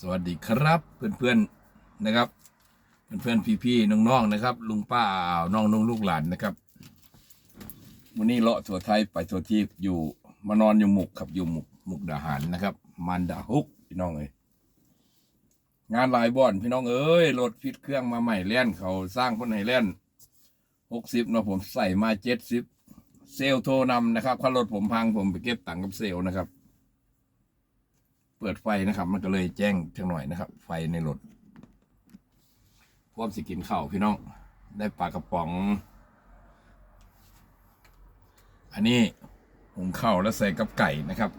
สวัสดีครับเพื่อนๆนะครับ เพื่อนๆพี่ๆน้องๆนะครับ ลุงป้าน้องนุ่งลูกหลานนะครับวันนี้เลาะถั่วไทยไปถั่วทีอยู่มานอนอยู่หมุกครับอยู่หมุกหมุกดาหารนะครับ มันดาฮุกพี่น้องเอ้ยงานลายบ่อนพี่น้องเอ้ยรถฟิตเครื่องมาใหม่แล่นเขาสร้างคนให้แล่นหกสิบเนาะผมใส่มาเจ็ดสิบเซลโทรนำนะครับถ้ารถผมพังผมไปเก็บตังค์กับเซลนะครับ เปิดไฟนะครับ มันก็เลยแจ้งจังหน่อยนะครับ ไฟในรถพร้อมสิกินข้าวพี่น้อง ได้ปลากระป๋อง อันนี้หุงข้าวแล้วใส่กับไก่นะครับ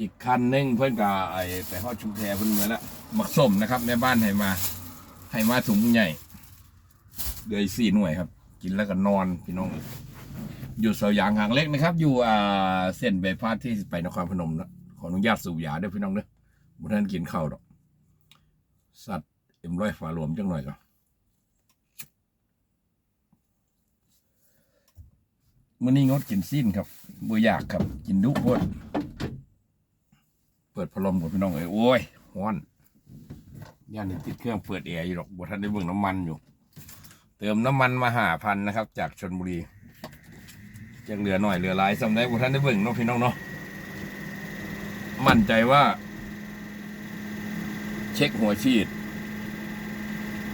อีกคันนึงเพื่อนกับไอ้ไปฮอดชุมแพเพื่อนเมื่อแล้วมักส้มนะครับแม่บ้านให้มาให้มาถุงใหญ่เดือยสี่หน่วยครับ กินแล้วก็นอนพี่น้อง อยู่เสายางหางเล็กนะครับ อยู่เส้นใบพาดที่ไปนครพนมนะขออนุญาตสูบยาด้วยพี่น้องเด้อบ่ทันกินข้าวดอก สัตว์เอ็มร้อยฝาหลวมจังหน่อยก็มื้อนี้งดกินสิ้นครับบ่อยากครับ กินดุพดเปิดพัดลมกับพี่น้องเอ้ยโอ้ยร้อนย่านนี้ติดเครื่องเปิดแอร์อยู่หรอกบ่ทันได้เบิ่งน้ำมันอยู่ เติมน้ำมันมาหาพันนะครับ จากชนบุรี ยังเหลือหน่อยเหลือหลายสำได้พวกท่านได้เบิ่งเนาะพี่น้องเนาะมั่นใจว่า เช็คหัวฉีด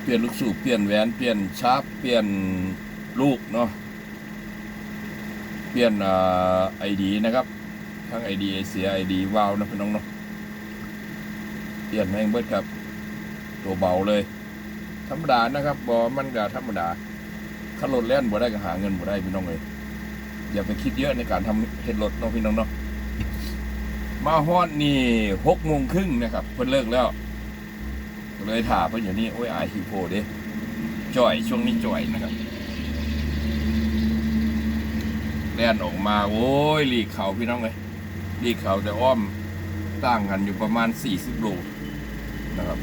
เปลี่ยนลูกสูบเปลี่ยนแหวนเปลี่ยนชาร์ปเปลี่ยนลูกเนาะเปลี่ยนไอดีนะครับทั้งไอดีเสียไอดีวาวนะพี่น้องเนาะเปลี่ยนแม่งเบิดครับ ตัวเบาเลย ธรรมดานะครับบอมันก็ธรรมดาถ้ารถแล่นบ่ได้ก็หาเงินบ่ได้พี่น้องเลย อย่าไปคิดเยอะในการทำเห็ดรถเน้องพี่น้องเนาะมาฮอดนี่หกโมงครึ่งนะครับ เพิ่นเลิกแล้ว เลยถ่าเพิ่นอยู่นี่โอ้ยอายฮิโพเด้จ่อยช่วงนี้จ่อยนะครับแล่นออกมาโอ้ยหลีกเขาพี่น้องเลยหลีกเขาแต่อ้อมต่างกันอยู่ประมาณสี่สิบโลนะครับ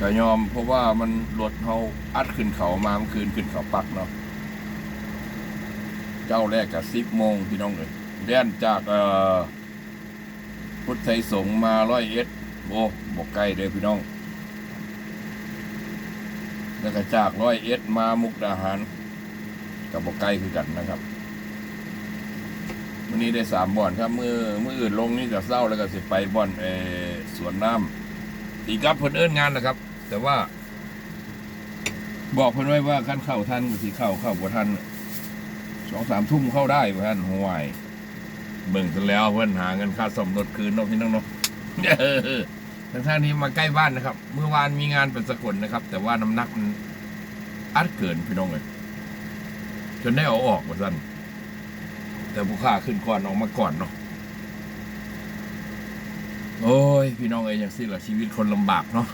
ก็ยอมเพราะว่ามันรถเขาอัดขึ้นเขามาเมื่อคืนขึ้นเขาปักเนาะ จ้าแรกกับสิบโมงพี่น้องเลยเล่นจากพุทธไทยสงมาร้อยเอ็ดโอ้บอกไกลเลยพี่น้อง แล้วก็จากร้อยเอ็ดมามุกดาหารกับบอกไกลคือกันนะครับวันนี้ได้สามบ่อนครับมือมืออื่นลงนี่จะเศร้าแล้วก็สิไปบ่อนเอสวนน้ำตีกับเพิ่นเอิ้นงานนะครับ แต่ว่า บอกเพิ่นไว้ว่าขั้นเข้าท่านสิเข้าเข้าบ่ทัน สองสามทุ่มเข้าได้เพื่อนห่วยเบิ่งซะแล้วเพื่อนหาเงินค่าสมรถคืนนาะพี่น้องเนาะทางท่านนี้มาใกล้บ้านนะครับ เมื่อวานมีงานเป็นสกลนะครับ แต่ว่าน้ำหนักมันอัดเกินพี่น้องเลยจนได้เอาออกมาสั้นแต่ผู้ค่าขึ้นก่อนออกมาก่อนเนาะโอ้ย พี่น้องเอ้ยอย่างสิ้นละชีวิตคนลำบากเนาะ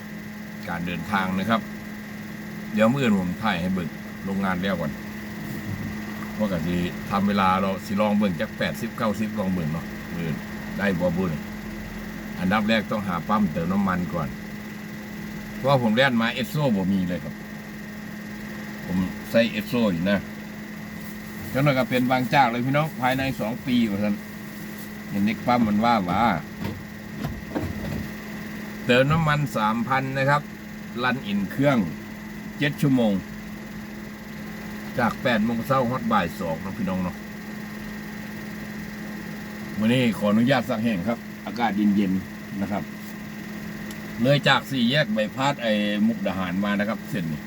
การเดินทางนะครับ เดี๋ยวเมื่ออื่นผมถ่ายให้เบิ่งโรงงานแล้วก่อน ว่าก็สิทำเวลาเราสิลองเบิ่งจากแปดสิบเก้าสิบลองเบิ่งเนาะเบิ่งได้บ่บิ่งอันดับแรกต้องหาปั๊มเติมน้ำมันก่อน เพราะผมแล่นมาเอสโซ่บ่มีเลยครับ ผมใส่เอสโซ่อยู่นะจังนั้นก็เป็นบางจากเลยพี่น้องภายในสองปีว่าท่านเห็นเด็กปั๊มมันว่าว่าเติมน้ำมันสามพันนะครับ รันอินเครื่องเจ็ดชั่วโมง จากแปดโมงเช้าฮอดบ่ายสองนะพี่น้องเนาะวันนี้ขออนุญาตสักแห่งครับ อากาศเย็นๆนะครับ เลยจากสี่แยกใบพัดไอ้มุกดาหารมานะครับ เส้นนี้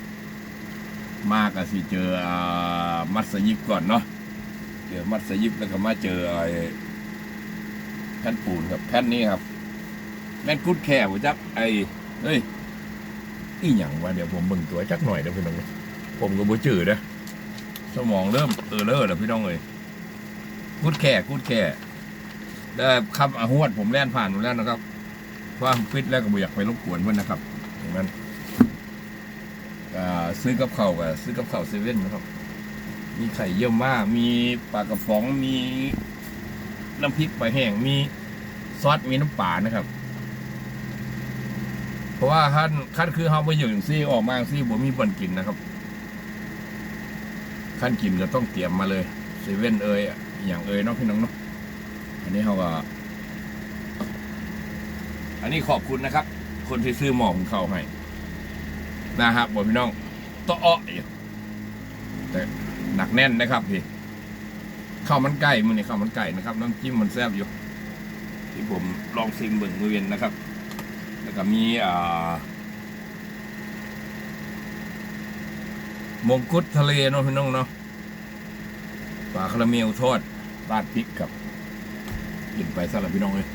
มาก็สิเจอมัสยิดก่อนเนาะเจอมัสยิดแล้วก็มาเจอไอ้แผ่นปูนครับ แผ่นนี้ครับแม่นกุดแค่ผมจักไอ้เอ้ยอีหยังวะเดี๋ยวผมเบิ่งตัวจักหน่อยเดี๋ยวพี่น้องผมก็บ่จืดนะ สมองเริ่มเออเลอแล้วพี่น้องเลยกูดแค่กูดแค่ได้คำอาหวดผมแล่นผ่านมแล้วนะครับเพราะว่าฟิตแล้วก็บ่อยากไปรบกวนเพื่อนนะครับอย่างนั้นซื้อกับข้าวกับซื้อกับข้าวเซเว่นนะครับ มีไข่เยี่ยวม่ามีปลากระป๋องมีน้ำพริกปลาแห้งมีซอสมีน้ำปลานะครับ เพราะว่าขั้นขั้นคือเขาไปอยู่อย่างซี่ออกมาอย่างซี่ผมมีบ่นกินนะครับ ขั้นกินก็ต้องเตรียมมาเลยเซเว่นเอยอย่างเอยเนาะพี่น้องเนาะอันนี้เขาก็ อันนี้ขอบคุณนะครับ คนที่ซื้อหมอของเขาให้นะครับบอกพี่น้องตะเอ้อแต่หนักแน่นนะครับพี่ข้าวมันไก่มันนี่ข้าวมันไก่นะครับ น้ำจิ้มมันแซ่บอยู่ ที่ผมลองซิมเบิ่งมือเวียนนะครับ แล้วก็มีอ่า มงกุฎทะเลเนาะพี่น้องเนาะปลาคาราเมลทอดราดพริกกับกินไปซะละพี่น้องเลย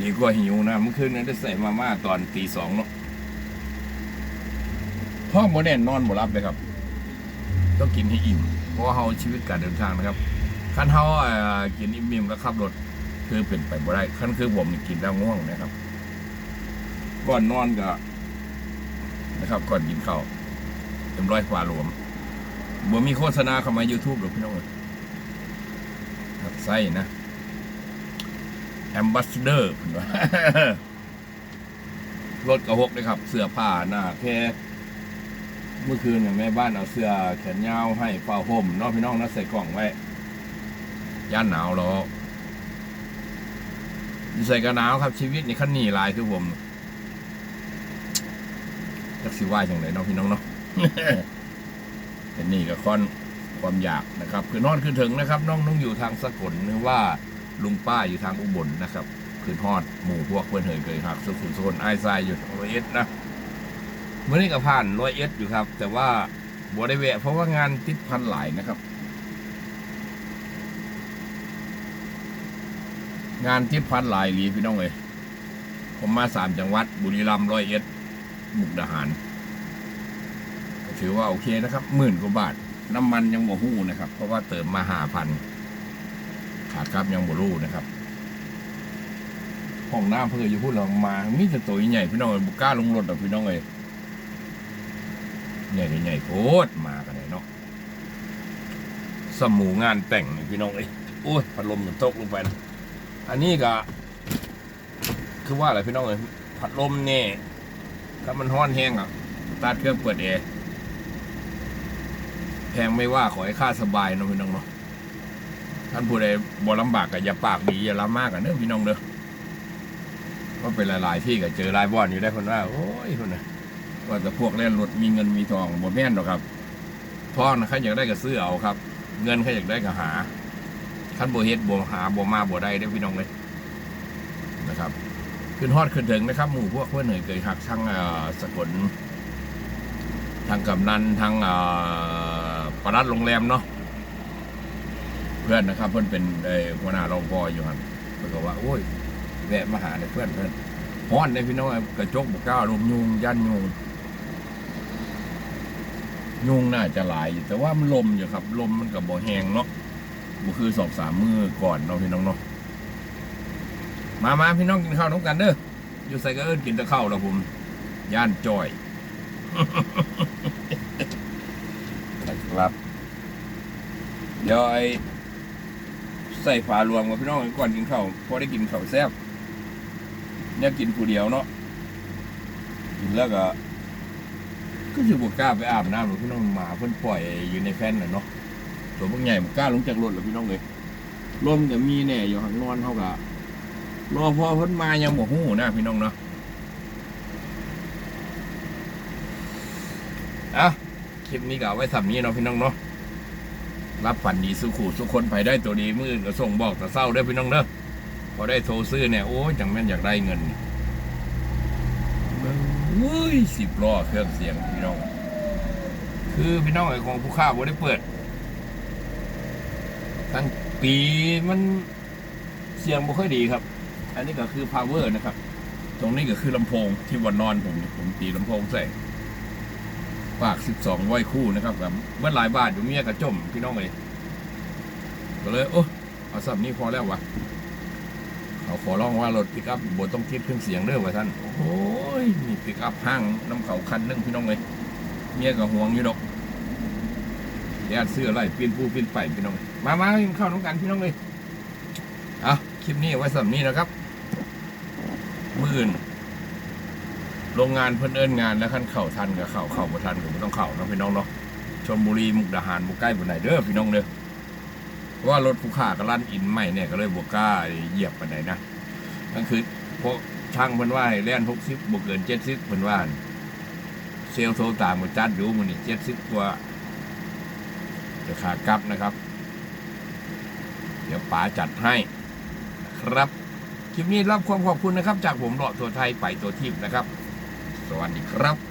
ดีกว่าหิวนะเมื่อคืนนั้นได้ใส่มาม่าตอนตีสองเนาะพ่อโมแน่นนอนบ่รับเลยครับ ต้องกินให้อิ่ม เพราะว่าเราชีวิตการเดินทางนะครับคันเฮาเอ่อกินอิ่มๆแล้วขับรถคือเป็นไปบ่ได้ขั้นคือผมกินแล้วง่วงนะครับ ก่อนนอนก็ นะครับก่อนกินข้าวเต็มร้อยกว่าหลวมบ่มีโฆษณาเข้ามา YouTube หรือพี่น้องเอ้ยครับไส้นะแอมบัสเดอร์ว่ารถกระหกเลยครับ เสื้อผ้าหน้าแค่เมื่อคืนเนี่ยแม่บ้านเอาเสื้อแขนยาวให้เฝ้าห่มน้องพี่น้องนะใส่กล่องไว้ ย่านหนาวหรอใส่กันหนาวครับชีวิตในขั้นหนีลายคือผม จักสิว่าอย่างไรเนาะพี่น้องเนาะเป็นนี่กับค่อนความอยากนะครับ คือนอนขึ้นถึงนะครับ น้องน้องอยู่ทางสกลหรือว่าลุงป้าอยู่ทางอุบลนะครับ คืนฮอดหมู่พวกเพื่อนเฮยเคยหักสุขุมโซนไอซายอยู่ร้อยเอ็ดนะเมื่อนี้ก็ผ่านร้อยเอ็ดอยู่ครับ แต่ว่าบัได้แวะเพราะว่างานติดพันหลายนะครับ งานทิพพันหลายหลีพี่น้องเอ้ยผมมาสามจังหวัดบุรีรัมย์ร้อยเอ็ด มุกดาหารถือว่าโอเคนะครับหมื่นกว่าบาท น้ำมันยังบ่หู้นะครับ เพราะว่าเติมมาห้าพันขาดครับยังบ่รู้นะครับห้องน้ำเพื่ออยู่พูดเรามามีแต่ตัวใหญ่พี่น้องเอ้ยบุกล้าลงรถหรอกพี่น้องเอ้ยใหญ่ใหญ่โคตรมากันเลยเนาะสมูงานแต่งพี่น้องเอ้ยโอ้ยพัดลมมันตกลงไปนะอันนี้ก็คือว่าอะไรพี่น้องเอ้ยพัดลมเนี่ย ถ้ามันห้อนแห้งอะตาร์ทเครื่องเปิดเอร์แพงไม่ว่าขอให้ค่าสบายนะพี่น้องเนาะท่านผู้ใดบ่ลำบากก็อย่าปากดีอย่าล้ำมากกันเด้อพี่น้องเด้อว่าเป็นหลายๆที่ก็เจอหลายบ่อนอยู่ได้คนว่าโอ้ยคนน่ะว่าแต่พวกเล่นรถมีเงินมีทองบ่แม่นหรอกครับทองนะใครอยากได้ก็ซื้อเอาครับ เงินใครอยากได้ก็หาขั้นโบเฮ็ดโบหาโบมาโบได้ได้อพี่น้องเลยนะครับ ขึ้นฮอดขึ้นถึงนะครับ หมู่พวกเพื่อนเหนื่อยเกยหักทั้งสกลทางกำนันทางเอ่อปลัดโรงแรมเนาะเพื่อนนะครับ เพื่อนเป็นหัวหน้ารองพออยู่หันเพื่อนก็ว่าโอ้ยแวะมาหาในเพื่อนเพื่อนฮ้อนได้พี่น้องกระจกบุกก้าวลมยุงยันยุงยุงน่าจะหลายแต่ว่ามันลมอยู่ครับ ลมมันกับบ่แหงเนาะบุคือสองสามมือก่อนเนาะพี่น้องเนาะ มามาพี่น้องกินข้าวน้องกันเด้ออยู่ใส่ก็เอิ้นกินแต่ข้าวแล้วผม ย่านจอยครับเดี๋ยวไอ้ใส่ฝารวมกับพี่น้องก่อนกินข้าวพอได้กินข้าวแซ่บเนี่ยกินผู้เดียวเนาะกินแล้วก็ก็จะบวกกล้าไปอาบน้ำหรือพี่น้องหมาเพิ่อนปล่อยอยู่ในแฟนน่ะเนาะตัวพวกใหญ่มันกล้าลงจากรถแล้วพี่น้องเลยลมจะมีแน่อยู่ข้างนอนเท่ากับ รอพอเพ้นมายังบอกหูนะพี่น้องเนาะอะคลิปนี้ก็เอาไว้ทำนี้เนาะพี่น้องเนาะรับฝันดีสุขุสุขคนไปได้ตัวดีมือก็ส่งบอกแต่เศร้าเด้พี่น้องเด้อพอได้โทรซื้อเนี่ยโอ้ยจังแม่นอยากได้เงินเว้ยสิบล้อเครื่องเสียงพี่น้อง คือพี่น้องไอ้ของผู้ค้าบ่ได้เปิดตั้งปีมันเสียงบ่ค่อยดีครับ อันนี้ก็คือ power นะครับ ตรงนี้ก็คือลำโพงที่วันนอนผมนี่ผมตีลำโพงใส่ปาก 12ไว้คู่นะครับกับเมื่อหลายบาทอยู่เมียกระจมพี่น้องเลยก็เลยโอ้เอาสับนี้พอแล้ววะเขาขอร้องว่ารถปิกอัพบต้องคิดเครื่องเสียงเด้องว่าท่าน โอ้ยมีปิกอัพห้างน้ำเขาคันนึงพี่น้องเลยเมียก็ห่วงอยู่ดอกญาติเสื้อไล่ปีนผู้ปีนไปพี่น้อง มามากินข้าวน้องกันพี่น้องเลยเอาคลิปนี้ไว้สำหรับนี้นะครับ มื่นโรงงานเพิ่นเอิ้นงานแล้วขั้นเข่าทันกับเข่าเข่าบ่ทันก็บ่ต้องเข่าเนาะพี่น้องเนาะชลบุรีมุกดาหารบ่ใกล้บ่ไหนเด้อพี่น้องเด้อเพราะว่ารถผู้ค้าก็ลั่นอินใหม่เนี่ยก็เลยบ่กล้าเหยียบปานใดนะก็คือพวกช่างเพิ่นว่าให้แล่นหกสิบบ่เกินเจ็ดสิบเพิ่นว่าเซลโทรตามมาจัดดูมันนี่เจ็ดสิบกว่าจะขากลับนะครับ เดี๋ยวป๋าจัดให้ครับ คลิปนี้รับความขอบคุณนะครับ จากผมหลอดตัวไทยไปตัวทิพย์นะครับ สวัสดีครับ